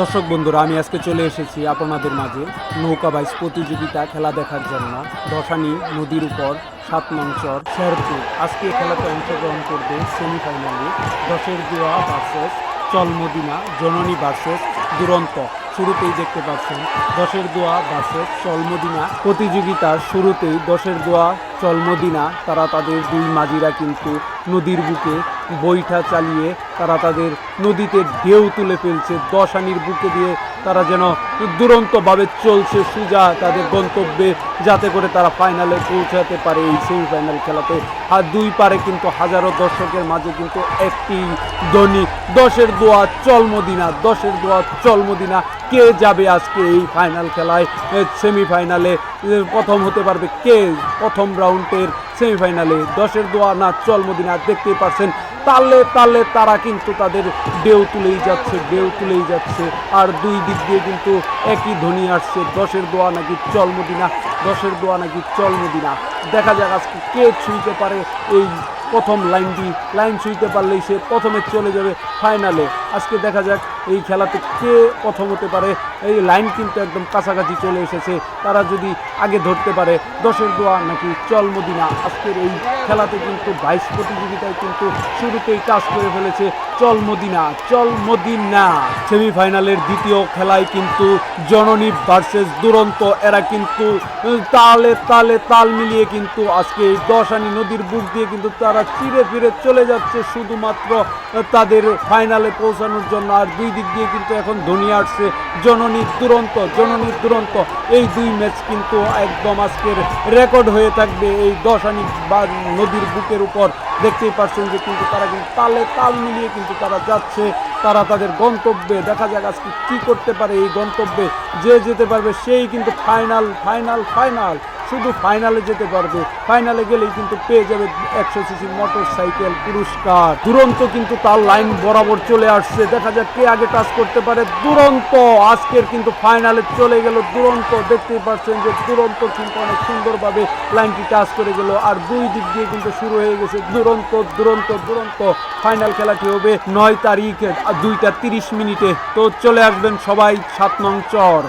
দর্শক বন্ধুরা, আমি আজকে চলে এসেছি আপনাদের মাঝে নৌকা বাইচ প্রতিযোগিতা খেলা দেখার জন্য। দশানি নদীর উপর, সাত নংচর শেরপুর। আজকে খেলাতে অংশগ্রহণ করবে সেমিফাইনালে দশের দোয়া ভার্সেস চলমদিনা, জননী ভার্সেস দুরন্ত। শুরুতেই দেখতে পাচ্ছেন, দশের দোয়া ভার্সেস চলমদিনা। প্রতিযোগিতার শুরুতেই দশের দোয়া চলমদিনা, তারা তাদের দুই মাঝিরা কিন্তু নদীর বুকে বৈঠা চালিয়ে তারা তাদের নদীতে ঢেউ তুলে ফেলছে। দশানির বুকে দিয়ে তারা যেন দুরন্তভাবে চলছে। সুজা তাদের গন্তব্যে যাতে করে তারা ফাইনালে পৌঁছাতে পারে এই সেমিফাইনাল খেলাতে। আর দুই পারে কিন্তু হাজারো দর্শকের মাঝে কিন্তু একটি ধ্বনি দশের দোয়া চলমদিনা, দশের দোয়া চলমদিনা। কে যাবে আজকে এই ফাইনাল খেলায়? সেমিফাইনালে প্রথম হতে পারবে কে? প্রথম রাউন্ডের সেমিফাইনালে দশের দোয়া না চলমদিনা, দেখতেই পাচ্ছেন তালে তালে তারা কিন্তু তাদের ডেউ তুলেই যাচ্ছে ডেউ তুলেই যাচ্ছে। আর দুই দিক দিয়ে কিন্তু একই ধ্বনি আসছে। দশের দোয়া নাকি চলমদিনা, দশের দোয়া নাকি চলমদিনা। দেখা যাক আজকে কে ছুঁইতে পারে এই প্রথম লাইনটি লাইন ছুঁইতে পারলেই সে প্রথমে চলে যাবে ফাইনালে। আজকে দেখা যাক এই খেলাতে কে প্রথম হতে পারে। এই লাইন কিন্তু একদম কাছাকাছি চলে এসেছে। তারা যদি আগে ধরতে পারে, দশের দোয়া নাকি চলমদিনা আজকের এই খেলাতে কিন্তু বাইশ প্রতিযোগিতায় কিন্তু শুরুতেই কাজ করে ফেলেছে চলমদিনা চলমদিনা সেমিফাইনালের দ্বিতীয় খেলায় কিন্তু জননী ভার্সেস দুরন্ত, এরা কিন্তু তালে তালে তাল মিলিয়ে কিন্তু আজকে এই দশানি নদীর বুক দিয়ে কিন্তু তারা চিরে ফিরে চলে যাচ্ছে শুধুমাত্র তাদের ফাইনালে পৌঁছানোর জন্য। আর দুই দিক দিয়ে কিন্তু এখন ধনী আসছে, জননী দুরন্ত জননী দুরন্ত। এই দুই ম্যাচ কিন্তু একদম আজকের রেকর্ড হয়ে থাকবে এই দশানি বা নদীর বুকের উপর। দেখতেই পাচ্ছেন যে কিন্তু তারা কিন্তু তালে তাল মিলিয়ে কিন্তু তারা যাচ্ছে, তারা তাদের গন্তব্যে। দেখা যাক আজকে কী করতে পারে এই গন্তব্যে। যে যেতে পারবে সেই কিন্তু ফাইনাল ফাইনাল ফাইনাল শুধু ফাইনালে যেতে পারবে। ফাইনালে গেলেই কিন্তু পেয়ে যাবে একশো সিসি মোটর সাইকেল পুরস্কার। দুরন্ত কিন্তু তার লাইন বরাবর চলে আসছে। দেখা যাক কে আগে টাচ করতে পারে। দুরন্ত! আজকের কিন্তু ফাইনালে চলে গেল দুরন্ত। দেখতেই পাচ্ছেন যে দুরন্ত কিন্তু অনেক সুন্দরভাবে লাইনটি টাচ করে গেল। আর দুই দিক দিয়ে কিন্তু শুরু হয়ে গেছে দুরন্ত দুরন্ত দুরন্ত। ফাইনাল খেলাটি হবে নয় তারিখ দুইটা তিরিশ মিনিটে। তো চলে আসবেন সবাই সাত নং চর।